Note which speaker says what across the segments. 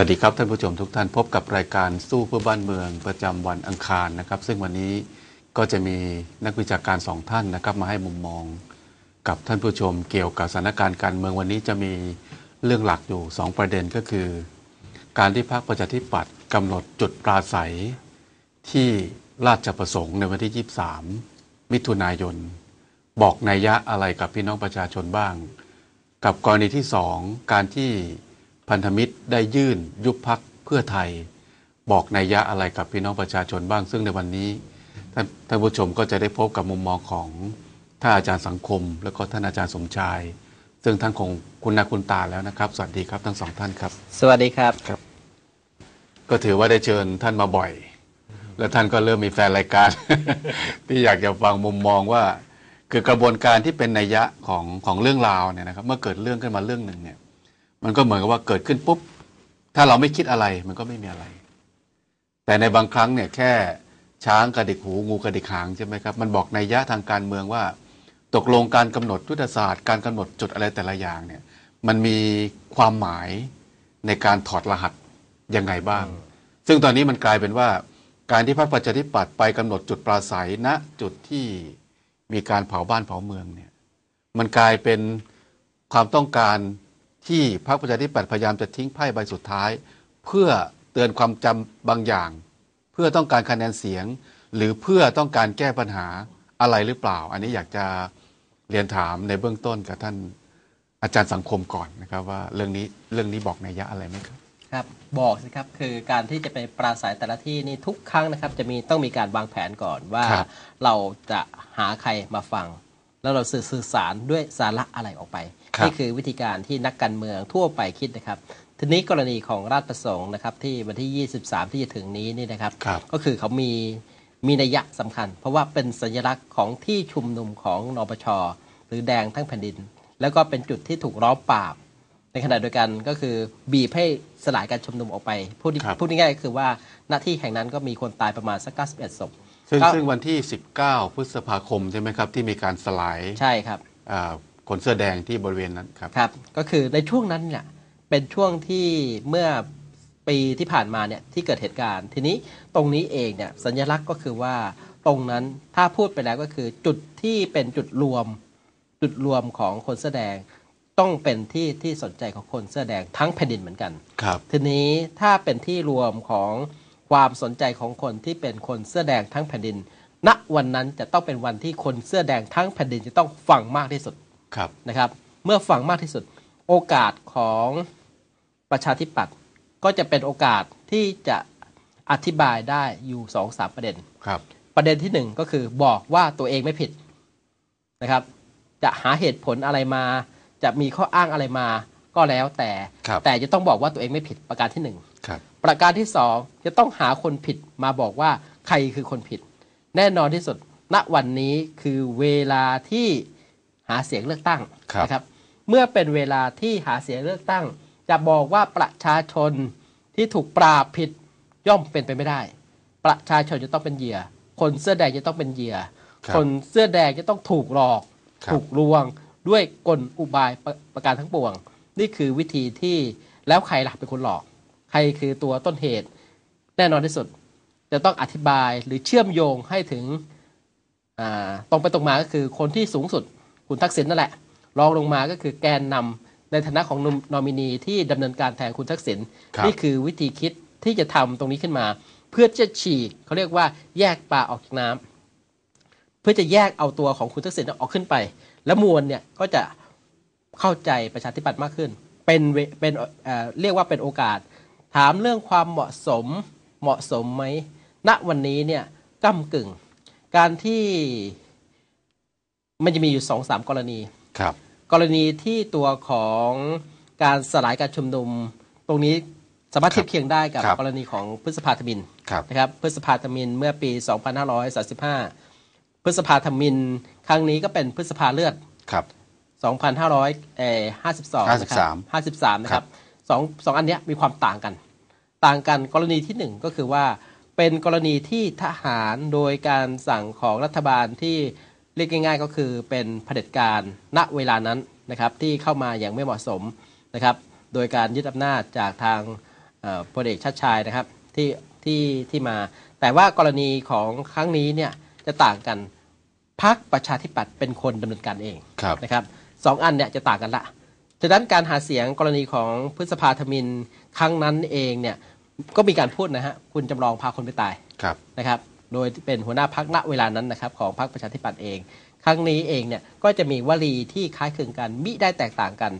Speaker 1: วัสดีครับท่านผู้ชมทุกท่านพบกับรายการสู้เพื่อบ้านเมืองประจำวันอังคารนะครับ ซึ่งวันนี้ก็จะมีนักวิชาการสองท่านนะครับ มาให้มุมมองกับท่านผู้ชมเกี่ยวกับสถานการณ์การเมืองวันนี้จะมีเรื่องหลักอยู่สองประเด็นก็คือ การที่พรรคประชาธิปัตย์กำหนดจุดปราศัย ที่ราชประสงค์ในวันที่ 23 มิถุนายน บอกนัยยะอะไรกับพี่น้องประชาชนบ้าง กับกรณีที่สองการที่ พันธมิตรได้ยื่นยุบพักเพื่อไทย บอกนัยยะอะไรกับพี่น้องประชาชนบ้างซึ่งในวันนี้ท่านท่านผู้ชมก็จะได้พบกับมุมมองของท่านอาจารย์สังคม แล้วก็ท่านอาจารย์สมชาย ซึ่งท่านคงคุณนาคุณตาแล้วนะครับ สวัสดีครับทั้งสองท่านครับ
Speaker 2: สวัสดีครับ
Speaker 1: ก็ถือว่าได้เชิญท่านมาบ่อย แล้วท่านก็เริ่มมีแฟนรายการ ที่อยากจะฟังมุมมองว่า คือกระบวนการที่เป็นนัยยะของของเรื่องราวเนี่ยนะครับ เมื่อเกิดเรื่องขึ้นมาเรื่องหนึ่งเนี่ย มันก็เหมือนกับว่าเกิดขึ้นปุ๊บ ถ้าเราไม่คิดอะไรมันก็ไม่มีอะไร แต่ในบางครั้งเนี่ยแค่ช้างกระดิกหูงูกระดิกหางใช่ไหมครับ มันบอกในยะทางการเมืองว่า ตกลงการกำหนดยุทธศาสตร์ การกำหนดจุดอะไรแต่ละอย่างเนี่ย มันมีความหมายในการถอดรหัสยังไงบ้าง ซึ่งตอนนี้มันกลายเป็นว่า การที่พรรคประชาธิปัตย์ไปกำหนดจุดปราศัยณจุดที่มีการเผาบ้านเผาเมืองเนี่ย มันกลายเป็นความต้องการ ที่พรรคประชาธิปัตย์พยายามจะทิ้งไพ่ใบสุดท้าย เพื่อเตือนความจำบางอย่าง เพื่อต้องการคะแนนเสียง หรือเพื่อต้องการแก้ปัญหาอะไรหรือเปล่า อันนี้อยากจะเรียนถามในเบื้องต้นกับท่านอาจารย์สังคมก่อนนะครับว่าเรื่องนี้เรื่องนี้บอกนัยยะอะไรไหมครับ
Speaker 2: ครับบอกสิครับคือการที่จะไปปราศัยแต่ละที่นี่ทุกครั้งนะครับ จะมีต้องมีการวางแผนก่อนว่า
Speaker 1: ครับ
Speaker 2: เราจะหาใครมาฟัง แล้วเราสื่อสื่อสารด้วยสาระอะไรออกไป
Speaker 1: ครับ
Speaker 2: นี่คือวิธีการที่นักการเมืองทั่วไปคิดนะครับทีนี้กรณีของราชประสงค์นะครับที่วันที่ 23 ที่จะถึงนี้นี่นะครับ
Speaker 1: ครับ
Speaker 2: ก็คือเขามีมีนัยยะสำคัญ เพราะว่าเป็นสัญลักษณ์ของที่ชุมนุมของนปช หรือแดงทั้งแผ่นดิน แล้วก็เป็นจุดที่ถูกล้อมปราบ ในขณะเดียวกันก็คือบีบให้สลายการชุมนุมออกไปพูด
Speaker 1: ครับ
Speaker 2: พูดง่ายๆก็คือว่าหน้าที่แห่งนั้นก็มีคนตายประมาณสัก91ศพ
Speaker 1: ซึ่ง
Speaker 2: ก็
Speaker 1: ซึ่งวันที่ 19 พฤษภาคมใช่ไหมครับ ที่มีการสลาย
Speaker 2: ใช่ครับ
Speaker 1: อ่าคนเสื้อแดงที่บริเวณนั้นครับ
Speaker 2: ครับก็คือในช่วงนั้นเนี่ยเป็นช่วงที่เมื่อปีที่ผ่านมาเนี่ยที่เกิดเหตุการณ์ ทีนี้ตรงนี้เองเนี่ยสัญลักษณ์ก็คือว่าตรงนั้นถ้าพูดไปแล้วก็คือจุดที่เป็นจุดรวม จุดรวมของคนเสื้อแดงต้องเป็นที่ที่สนใจของคนเสื้อแดงทั้งแผ่นดินเหมือนกัน
Speaker 1: ครับ
Speaker 2: ทีนี้ถ้าเป็นที่รวมของ ความสนใจของคนที่เป็นคนเสื้อแดงทั้งแผ่นดิน ณ วันนั้นจะต้องเป็นวันที่คนเสื้อแดงทั้งแผ่นดินจะต้องฟังมากที่สุด
Speaker 1: ครับ
Speaker 2: นะครับ เมื่อฟังมากที่สุด โอกาสของประชาธิปัตย์ก็จะเป็นโอกาสที่จะอธิบายได้อยู่สองสามประเด็น
Speaker 1: ครับ
Speaker 2: ประเด็นที่หนึ่งก็คือบอกว่าตัวเองไม่ผิดนะครับ จะหาเหตุผลอะไรมา จะมีข้ออ้างอะไรมาก็แล้วแต่
Speaker 1: ครับ
Speaker 2: แต่จะต้องบอกว่าตัวเองไม่ผิดประการที่หนึ่ง
Speaker 1: ครับ
Speaker 2: ประการที่สองจะต้องหาคนผิดมาบอกว่าใครคือคนผิด แน่นอนที่สุดณวันนี้คือเวลาที่หาเสียงเลือกตั้ง
Speaker 1: ครับ
Speaker 2: นะครับ เมื่อเป็นเวลาที่หาเสียงเลือกตั้ง จะบอกว่าประชาชนที่ถูกปราบผิดย่อมเป็นไปไม่ได้ ประชาชนจะต้องเป็นเหยื่อ คนเสื้อแดงจะต้องเป็นเหยื่อ
Speaker 1: ครับ
Speaker 2: คนเสื้อแดงจะต้องถูกหลอก
Speaker 1: ครับ
Speaker 2: ถูกลวงด้วยกลอุบายประประการทั้งปวง นี่คือวิธีที่แล้วใครล่ะเป็นคนหลอก ใครคือตัวต้นเหตุ แน่นอนที่สุด จะต้องอธิบายหรือเชื่อมโยงให้ถึงอ่าตรงไปตรงมาก็คือคนที่สูงสุดคุณทักษิณนั่นแหละรองลงมาก็คือแกนนำในฐานะของนอมินีที่ดำเนินการแทนคุณทักษิณ
Speaker 1: ครับ
Speaker 2: นี่คือวิธีคิดที่จะทำตรงนี้ขึ้นมา เพื่อจะฉีกเขาเรียกว่าแยกปลาออกจากน้ำเพื่อจะแยกเอาตัวของคุณทักษิณออกขึ้นไป แล้วมวลเนี่ยก็จะเข้าใจประชาธิปัตย์มากขึ้น เป็นเวเป็นเอ่อเรียกว่าเป็นโอกาส ถามเรื่องความเหมาะสมเหมาะสมไหมณวันนี้เนี่ยก้ากึ่ง การที่มันจะมีอยู่สองสามกรณี
Speaker 1: ครับ
Speaker 2: กรณีที่ตัวของการสลายการชุมนุม ตรงนี้สามารถเทียบเคียงได้กับ
Speaker 1: ครับ
Speaker 2: กรณีของพฤษภาธมิน
Speaker 1: ครับ
Speaker 2: นะครับพฤษภาธมินเมื่อปี 2535 พฤษภาธมินครั้งนี้ก็เป็นพฤษภาเลือด
Speaker 1: ครับ
Speaker 2: 2,552นะครับ53 นะครับ สองสองอันเนี้ยมีความต่างกัน ต่างกันกรณีที่หนึ่งก็คือว่า เป็นกรณีที่ทหารโดยการสั่งของรัฐบาลที่เรียกง่าย ๆ ก็คือเป็นเผด็จการณเวลานั้นนะครับที่เข้ามาอย่างไม่เหมาะสมนะครับ โดยการยึดอำนาจจากทางเอ่อพลเอกชาติชายนะครับที่ที่ที่มา แต่ว่ากรณีของครั้งนี้เนี่ยจะต่างกันพักประชาธิปัตย์เป็นคนดำเนินการเอง
Speaker 1: ครับ
Speaker 2: นะครับสองอันเนี่ยจะต่างกันละ ฉะนั้นการหาเสียงกรณีของพฤษภาธมินครั้งนั้นเองเนี่ยก็มีการพูดนะฮะคุณจำลองพาคนไปตาย
Speaker 1: ครับ
Speaker 2: นะครับโดยที่เป็นหัวหน้าพักณเวลานั้นนะครับของพรรคประชาธิปัตย์เอง ครั้งนี้เองเนี่ยก็จะมีวลีที่คล้ายคลึงกันมิได้แตกต่างกัน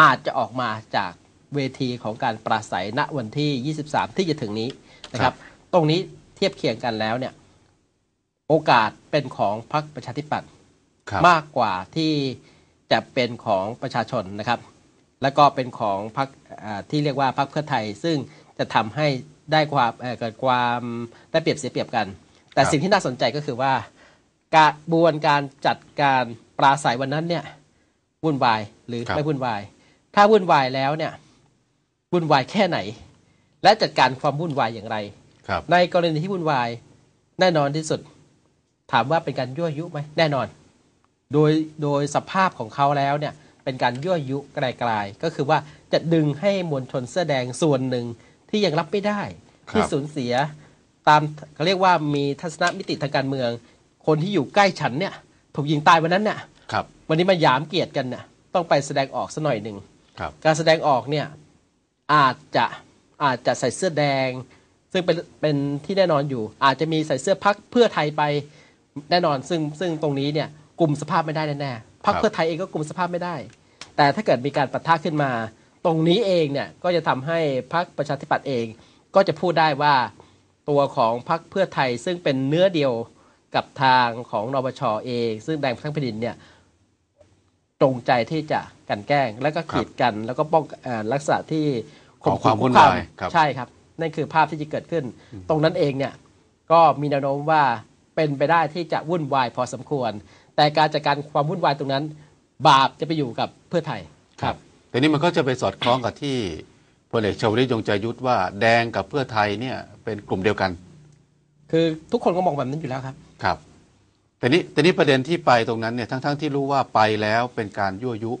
Speaker 2: อาจจะออกมาจากเวทีของการปราศัยณวันที่ 23 ที่จะถึงนี้นะครับ ตรงนี้เทียบเคียงกันแล้วเนี่ยโอกาสเป็นของพรรคประชาธิปัตย์
Speaker 1: ครับ
Speaker 2: มากกว่าที่ จะเป็นของประชาชนนะครับ แล้วก็เป็นของพรรคอ่าที่เรียกว่าพรรคเพื่อไทย ซึ่งจะทำให้ได้ความเอ่อเกิดความได้เปรียบเสียเปรียบกัน แต่
Speaker 1: ครับ
Speaker 2: สิ่งที่น่าสนใจก็คือว่าการบวนการจัดการปราศัยวันนั้นเนี่ยวุ่นวายหรือ
Speaker 1: ครับ
Speaker 2: ไม่วุ่นวาย ถ้าวุ่นวายแล้วเนี่ยวุ่นวายแค่ไหน และจัดการความวุ่นวายอย่างไร
Speaker 1: ครับ
Speaker 2: ในกรณีที่วุ่นวายแน่นอนที่สุด ถามว่าเป็นการยั่วยุไหมแน่นอน โดยโดยสภาพของเขาแล้วเนี่ยเป็นการยั่วยุไกลๆก็คือว่าจะดึงให้มวลชนเสื้อแดงส่วนหนึ่งที่ยังรับไม่ได้
Speaker 1: ครับ
Speaker 2: ที่สูญเสียตามเขาเรียกว่ามีทัศนมิติทางการเมือง คนที่อยู่ใกล้ฉันเนี่ยถูกยิงตายวันนั้นเนี่ย
Speaker 1: ครับ
Speaker 2: วันนี้มาหยามเกียรติกันเนี่ยต้องไปแสดงออกสัหน่อยหนึ่ง
Speaker 1: ครับ
Speaker 2: การแสดงออกเนี่ยอาจจะอาจจะใส่เสื้อแดง ซึ่งเป็นเป็นที่แน่นอนอยู่ อาจจะมีใส่เสื้อพักเพื่อไทยไปแน่นอนซึ่งซึ่งตรงนี้เนี่ย กลุ่มสภาพไม่ได้แน่ๆพัก
Speaker 1: ครับ
Speaker 2: เพื่อไทยเองก็กลุ่มสภาพไม่ได้ แต่ถ้าเกิดมีการปะทะขึ้นมา ตรงนี้เองเนี่ยก็จะทำให้พรรคประชาธิปัตย์เอง ก็จะพูดได้ว่าตัวของพรรคเพื่อไทยซึ่งเป็นเนื้อเดียวกับทางของนปชเอง ซึ่งแดงทั้งแผ่นดินเนี่ยตรงใจที่จะกลันแกล้ง แล้วก็ขีดกัน แล้วก็ป้องเอ่อลักษณะที่
Speaker 1: ก่อความ
Speaker 2: คุ
Speaker 1: วุ่
Speaker 2: ก
Speaker 1: น
Speaker 2: ค
Speaker 1: วายครับ
Speaker 2: ใช่ครับ นั่นคือภาพที่จะเกิดขึ้น ตรงนั้นเองเนี่ยก็มีแนวโน้มว่าเป็นไปได้ที่จะวุ่นวายพอสมควร แต่การจัดการความวุ่นวายตรงนั้น บาปจะไปอยู่กับเพื่อไทย
Speaker 1: แต่นี่มันก็จะไปสอดคล้องกับที่พลเอกชวลิตยงใจยุทธว่าแดงกับเพื่อไทยเนี่ยเป็นกลุ่มเดียวกัน
Speaker 2: คือทุกคนก็มองแบบนั้นอยู่แล้วครับ
Speaker 1: ครับ แต่นี้แต่นี้ประเด็นที่ไปตรงนั้นเนี่ยทั้งๆที่รู้ว่าไปแล้วเป็นการยั่วยุ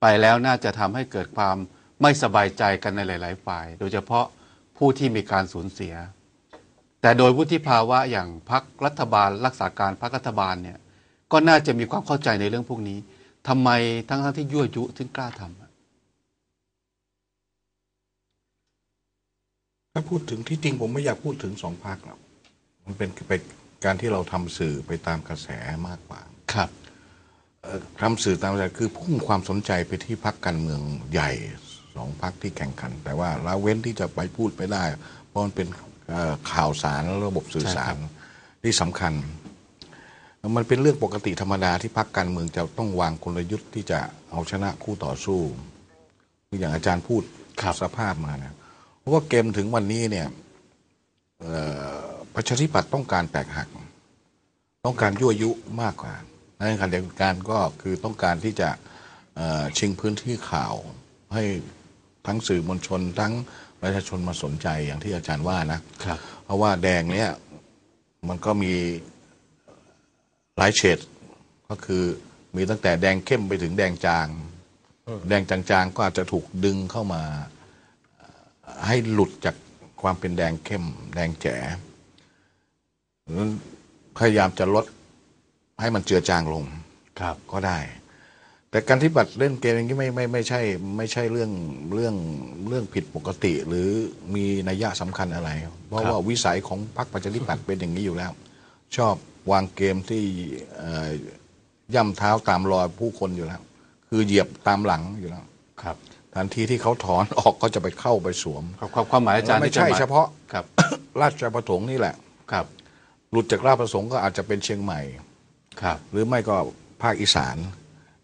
Speaker 1: ไปแล้วน่าจะทำให้เกิดความไม่สบายใจกันในหลาย ๆ ฝ่าย โดยเฉพาะผู้ที่มีการสูญเสีย แต่โดยวุฒิภาวะอย่างพักรัฐบาล รักษาการพักรัฐบาลเนี่ย ก็น่าจะมีความเข้าใจในเรื่องพวกนี้ทำไมทั้งๆที่ยั่วยุถึงกล้าทำอะ
Speaker 3: ถ้าพูดถึงที่จริงผมไม่อยากพูดถึงสองพักหรอกมันเป็นเป็นการที่เราทำสื่อไปตามกระแสมากกว่า
Speaker 1: ครับ
Speaker 3: เอ่อทำสื่อตามกระแสคือพุ่งความสนใจไปที่พักการเมืองใหญ่สองพักที่แข่งขัน แต่ว่าละเว้นที่จะไปพูดไปได้เพราะมันเป็นเอ่อข่าวสารและระบบสื่อสารที่สำคัญ มันเป็นเรื่องปกติธรรมดาที่พักการเมืองจะต้องวางกลยุทธ์ที่จะเอาชนะคู่ต่อสู้คืออย่างอาจารย์พูด
Speaker 1: ครับ
Speaker 3: สภาพมานะเพราะว่าเกมถึงวันนี้เนี่ยเอ่อประชาธิปัตย์ต้องการแตกหัก ต้องการยั่วยุมากกว่าในขณะเดียวกันก็คือต้องการที่จะเอ่อชิงพื้นที่ข่าวให้ทั้งสื่อมวลชน ทั้งประชาชนมาสนใจอย่างที่อาจารย์ว่านะ
Speaker 1: ครับ
Speaker 3: เพราะว่าแดงเนี่ยมันก็มี หลายเฉดก็คือมีตั้งแต่แดงเข้มไปถึงแดงจาง แดงจางๆก็อาจจะถูกดึงเข้ามาเอ่อให้หลุดจากความเป็นแดงเข้ม แดงแจ๋นั้นพยายามจะลดให้มันเจือจางลง
Speaker 1: ครับ
Speaker 3: ก็ได้ แต่การที่บัตรเล่นเกมอย่างนี้ไม่ไม่ไม่ใช่ ไม่ใช่เรื่องเรื่องเรื่องผิดปกติ หรือมีนัยยะสำคัญอะไร เพราะว่าวิสัยของพรรคประชาธิปัตย์เป็นอย่างนี้อยู่แล้ว ชอบ วางเกมที่เอ่อย่ำเท้าตามรอยผู้คนอยู่แล้ว คือเหยียบตามหลังอยู่แล้ว
Speaker 1: ครับ
Speaker 3: ทันทีที่เขาถอนออกก็จะไปเข้าไปสวม
Speaker 1: ความความความหมายอาจารย์
Speaker 3: ไม่
Speaker 1: ที่จะ
Speaker 3: ใช่
Speaker 1: หมาย
Speaker 3: เฉพาะ
Speaker 1: ครับ
Speaker 3: ราชประสงค์นี่แหละ
Speaker 1: ครับ
Speaker 3: หลุดจากราชประสงค์ก็อาจจะเป็นเชียงใหม่
Speaker 1: ครับ
Speaker 3: หรือไม่ก็ภาคอีสาน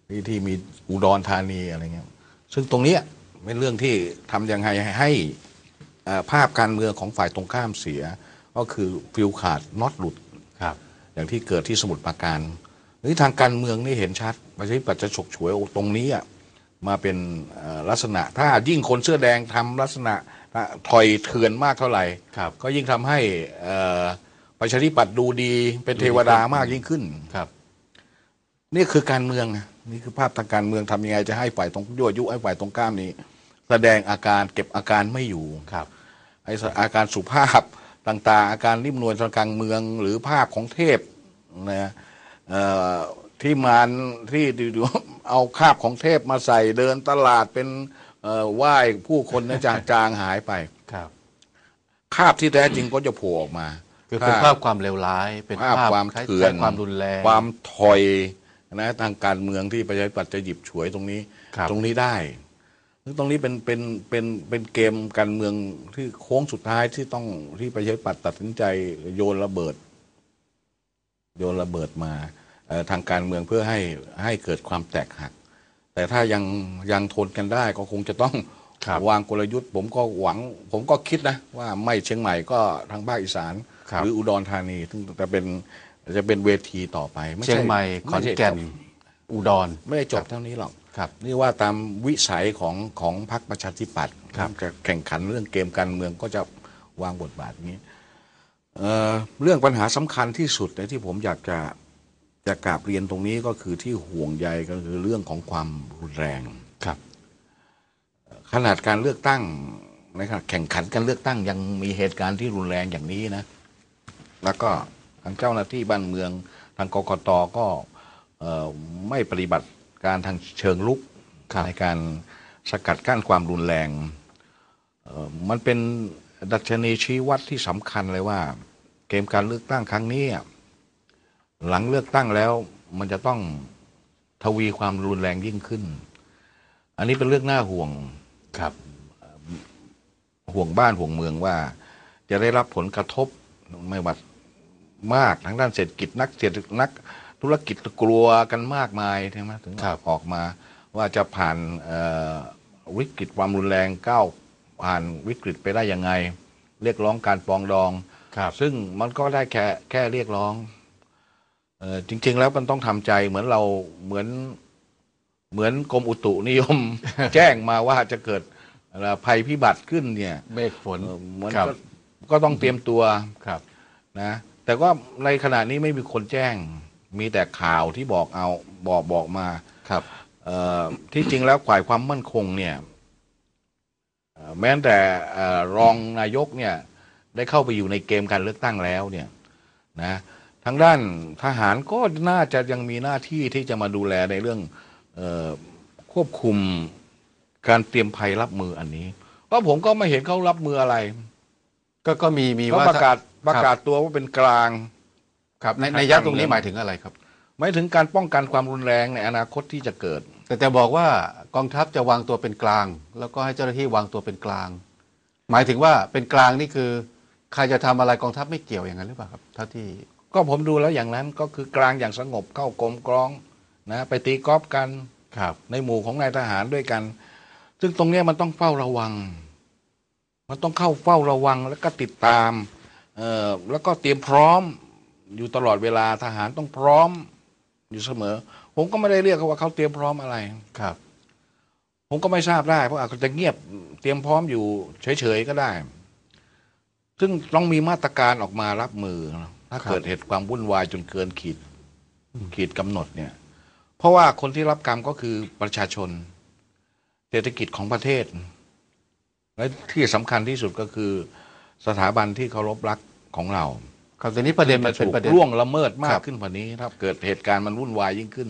Speaker 3: ที่ที่มีอุดรธานีอะไรเงี้ย ซึ่งตรงเนี้ยเป็นเรื่องที่ทำยังไงให้ให้เอ่อภาพการเมืองของฝ่ายตรงข้ามเสีย ก็คือฟิลขาดน็อตหลุด
Speaker 1: ครับ
Speaker 3: อย่างที่เกิดที่สมุทรปราการหรือทางการเมืองนี่เห็นชัดประชาธิปัตย์จะฉกฉวยเอาตรงนี้อะมาเป็นเอ่อลักษณะ ถ้ายิ่งคนเสื้อแดงทำลักษณะถอยเถื่อนมากเท่าไหร่
Speaker 1: ครับ
Speaker 3: ก็ยิ่งทำให้เอ่อประชาธิปัตย์ดูดีเป็นเทวดามากยิ่งขึ้น
Speaker 1: ครับ
Speaker 3: นี่คือการเมืองนะนี่คือภาพทางการเมืองทำยังไงจะให้ฝ่ายตรงยั่วยุให้ฝ่ายตรงข้ามนี้ แสดงอาการเก็บอาการไม่อยู่
Speaker 1: ครับ
Speaker 3: ไอ้อาการสุภาพ ต่างๆ อาการริมนวลทางการเมืองหรือภาพของเทพนะเอ่อที่มานที่ดูๆเอาคาบของเทพมาใส่เดินตลาดเป็นเอ่อไหว้ผู้คนนะจางจางหายไป
Speaker 1: ครับ
Speaker 3: คาบที่แท้จริงก็จะโผล่ออกมา
Speaker 1: คือเป็นภาพความเลวร้าย เป็น
Speaker 3: ภาพความ
Speaker 1: คล้ยๆ
Speaker 3: เถื่อน
Speaker 1: ความรุนแรง
Speaker 3: ความถอยนะทางการเมืองที่ประชาธิปัตย์จะหยิบฉวยตรงนี้
Speaker 1: ครับ
Speaker 3: ตรงนี้ได้ซึ่ง ตรงนี้เป็นเป็นเป็นเป็นเกมการเมืองที่โค้งสุดท้ายที่ต้องที่ประชาธิปัตย์ตัดสินใจโยนระเบิด โยนระเบิดมาเอ่อทางการเมืองเพื่อให้ให้เกิดความแตกหัก แต่ถ้ายังยังทนกันได้ก็คงจะต้อง
Speaker 1: ครับ
Speaker 3: วางกลยุทธ์ ผมก็หวัง ผมก็คิดนะ ว่าไม่เชียงใหม่ก็ทางภาคอีสาน
Speaker 1: ครับ
Speaker 3: หรืออุดรธานีซึ่งจะเป็นจะเป็นเวทีต่อไปไใเชี
Speaker 1: ยงใหม่ขอน
Speaker 3: ไใช่
Speaker 1: แก่นอุดร
Speaker 3: ไม่ได้จบเท่านี้หรอก
Speaker 1: ครับ
Speaker 3: นี่ว่าตามวิสัยของของพรรคประชาธิปัตย์
Speaker 1: ครับ
Speaker 3: จะแข่งขันเรื่องเกมการเมืองก็จะวางบทบาทนี้เอ่อเรื่องปัญหาสำคัญที่สุดในที่ผมอยากจะจะกราบเรียนตรงนี้ก็คือที่ห่วงใยก็คือเรื่องของความรุนแรง
Speaker 1: ครับ
Speaker 3: ขนาดการเลือกตั้งนะครับแข่งขันการเลือกตั้งยังมีเหตุการณ์ที่รุนแรงอย่างนี้นะ แล้วก็ทางเจ้าหน้าที่บ้านเมือง ทางกกตก็เอ่อไม่ปฏิบัติ การทางเชิงลุก
Speaker 1: ครับ
Speaker 3: ในการสกัดกั้นความรุนแรงเอ่อมันเป็นดัชนีชี้วัดที่สำคัญเลยว่า เกมการเลือกตั้งครั้งนี้อะหลังเลือกตั้งแล้วมันจะต้องทวีความรุนแรงยิ่งขึ้น อันนี้เป็นเรื่องน่าห่วง
Speaker 1: ครับ
Speaker 3: ห่วงบ้านห่วงเมืองว่า จะได้รับผลกระทบไม่ว่ามากทางด้านเศรษฐกิจนักเศรษฐกิจนัก ธุรกิจกลัวกันมากมายใช่ไหมถึง
Speaker 1: ครับ
Speaker 3: ออกมาว่าจะผ่านเอ่อวิกฤตความรุนแรงก้าวผ่านวิกฤตไปได้ยังไง เรียกร้องการปรองดอง
Speaker 1: ครับ
Speaker 3: ซึ่งมันก็ได้แค่แค่เรียกร้องเออจริง ๆ แล้วมันต้องทำใจเหมือนเราเหมือนเหมือนกรมอุตุนิยม แจ้งมาว่าจะเกิดเอ่อภัยพิบัติขึ้นเนี่ย
Speaker 1: เมฆฝน
Speaker 3: เออเหมือน
Speaker 1: ครับ
Speaker 3: ก็ก็ต้องเตรียมตัว
Speaker 1: ครับ
Speaker 3: นะ แต่ว่าในขณะนี้ไม่มีคนแจ้ง มีแต่ข่าวที่บอกเอาบอกบอกมา
Speaker 1: ครับ
Speaker 3: เอ่อที่จริงแล้วฝ่ายความมั่นคงเนี่ยเอ่อแม้แต่เอ่อรองนายกเนี่ยได้เข้าไปอยู่ในเกมการเลือกตั้งแล้วเนี่ยนะทางด้านทหารก็น่าจะยังมีหน้าที่ที่จะมาดูแลในเรื่องเออควบคุมการเตรียมภัยรับมืออันนี้เพราะผมก็ไม่เห็นเขารับมืออะไร
Speaker 1: ก็ก็มีมี
Speaker 3: เขา
Speaker 1: ว่า
Speaker 3: ประกาศประกาศตัวว่าเป็นกลาง
Speaker 1: ครับใน
Speaker 3: ทาง
Speaker 1: ในยัก
Speaker 3: การ
Speaker 1: ตรงนี้
Speaker 3: เมือง
Speaker 1: หมายถึงอะไรครับ
Speaker 3: หมายถึงการป้องกันความรุนแรงในอนาคตที่จะเกิด
Speaker 1: แต่แต่บอกว่ากองทัพจะวางตัวเป็นกลาง แล้วก็ให้เจ้าหน้าที่วางตัวเป็นกลาง หมายถึงว่าเป็นกลางนี่คือใครจะทำอะไรกองทัพไม่เกี่ยวอย่างนั้นหรือเปล่าครับเท่าที่
Speaker 3: ก็ผมดูแล้วอย่างนั้นก็คือกลางอย่างสงบเข้ากลมกลองนะไปตีกอล์ฟกัน
Speaker 1: ครับ
Speaker 3: ในหมู่ของนายทหารด้วยกัน ซึ่งตรงเนี้ยมันต้องเฝ้าระวัง มันต้องเข้าเฝ้าระวังแล้วก็ติดตามเอ่อแล้วก็เตรียมพร้อม อยู่ตลอดเวลาทหารต้องพร้อมอยู่เสมอ ผมก็ไม่ได้เรียกเขาว่าเขาเตรียมพร้อมอะไร
Speaker 1: ครับ
Speaker 3: ผมก็ไม่ทราบได้ เพราะอาจจะเงียบเตรียมพร้อมอยู่เฉยๆก็ได้ ซึ่งต้องมีมาตรการออกมารับมือ ถ้า
Speaker 1: ครับ
Speaker 3: เกิดเหตุความวุ่นวายจนเกินขีดขีดกำหนดเนี่ย เพราะว่าคนที่รับกรรมก็คือประชาชน เศรษฐกิจของประเทศ และที่สำคัญที่สุดก็คือสถาบันที่เคารพรักของเรา
Speaker 1: ครับแต่นี้ประเด็นมัน
Speaker 3: จะ
Speaker 1: เป็น
Speaker 3: ถูก
Speaker 1: ประเด็น
Speaker 3: ล่วงละเมิดมา
Speaker 1: ครั
Speaker 3: ก
Speaker 1: บ
Speaker 3: ขึ้นกว่านี้ถ้าเกิดเหตุการณ์มันวุ่นวายยิ่งขึ้น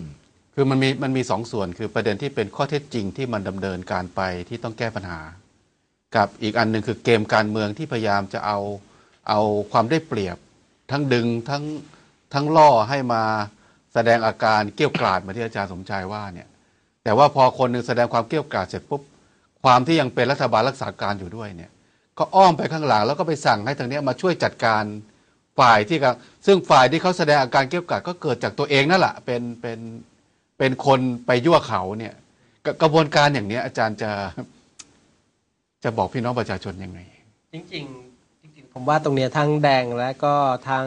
Speaker 1: คือมันมีมันมีสองส่วนคือประเด็นที่เป็นข้อเท็จจริงที่มันดำเนินการไปที่ต้องแก้ปัญหา กับอีกอันหนึ่งคือเกมการเมืองที่พยายามจะเอาเอาความได้เปรียบ ทั้งดึงทั้งทั้งล่อให้มาแสดงอาการเกรี้ยวกราดเหมาที่อาจารย์สมชายว่าเนี่ยแต่ว่าพอคนหนึ่งแสดงความเกรี้ยวกราดเสร็จปุ๊บความที่ยังเป็นรัฐบาลรักษาการอยู่ด้วยเนี่ยก็อ้อมไปข้างหลังแล้วก็ไปสั่งให้ทางเนี้ยมาช่วยจัดการ ฝ่ายที่กำลังซึ่งฝ่ายที่เขาแสดงอาการเกี้ยวกาดก็เกิดจากตัวเองนั่นแหละเป็นเป็นเป็นคนไปยั่วเขาเนี่ยกระกระบวนการอย่างเนี้ยอาจารย์จะจะบอกพี่น้องประชาชนยังไง
Speaker 2: จริง ๆ จริง ๆ ผมว่าตรงเนี้ยทั้งแดงและก็ทั้ง